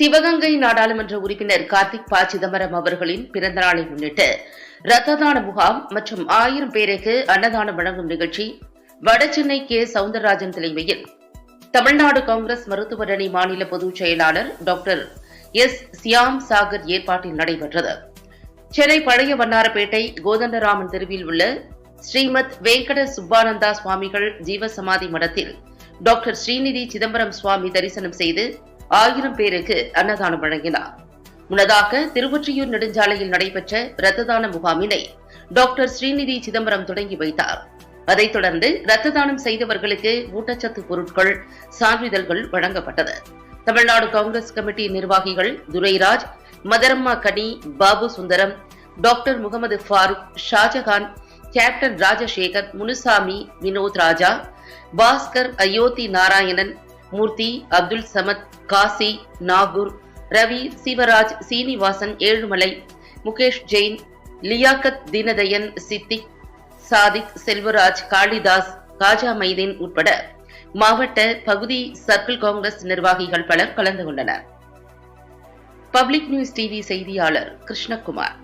சிவகங்கை நாடாளுமன்ற உறுப்பினர் கார்த்திக் ப. சிதம்பரம் அவர்களின் பிறந்தநாளை முன்னிட்டு ரத்த தான முகாம் மற்றும் ஆயிரம் பேருக்கு அன்னதானம் வழங்கும் நிகழ்ச்சி வடசென்னை கே. சவுந்தரராஜன் தலைமையில். தமிழ்நாடு காங்கிரஸ் மருத்துவரணி மாநில பொதுச் செயலாளர் டாக்டர் எஸ். சியாம் சாகர் ஏற்பாட்டில் நடைபெற்றது. சென்னை பழைய வண்ணாரப்பேட்டை கோதண்டராமன் தெருவில் உள்ள ஸ்ரீமத் வெங்கட சுப்பானந்தா சுவாமிகள் ஜீவசமாதி மடத்தில் டாக்டர் ஸ்ரீநிதி சிதம்பரம் சுவாமி தரிசனம் செய்து ஆயிரம் பேருக்கு அன்னதானம் வழங்கினார். முன்னதாக திருவொற்றியூர் நெடுஞ்சாலையில் நடைபெற்ற இரத்த தான முகாமினை டாக்டர் ஸ்ரீநிதி சிதம்பரம் தொடங்கி வைத்தார். அதைத் தொடர்ந்து இரத்த தானம் செய்தவர்களுக்கு ஊட்டச்சத்து பொருட்கள் சான்றிதழ்கள் வழங்கப்பட்டது. தமிழ்நாடு காங்கிரஸ் கமிட்டி நிர்வாகிகள் துரைராஜ் மதரம்மா கனி பாபு சுந்தரம் டாக்டர் முகமது ஃபாரூக் ஷாஜகான் கேப்டன் ராஜசேகர் முனுசாமி வினோத் ராஜா பாஸ்கர் அயோத்தி நாராயணன் மூர்த்தி அப்துல் சமத் காசி நாகூர் ரவி சிவராஜ் சீனிவாசன் ஏழுமலை முகேஷ் ஜெயின் லியாக்கத் தீனதயன் சித்திக் சாதிக் செல்வராஜ் காளிதாஸ் காஜா மைதீன் உட்பட மாவட்ட பகுதி சர்க்கிள் காங்கிரஸ் நிர்வாகிகள் பலர் கலந்து கொண்டனர். பப்ளிக் நியூஸ் டிவி செய்தியாளர் கிருஷ்ணகுமார்.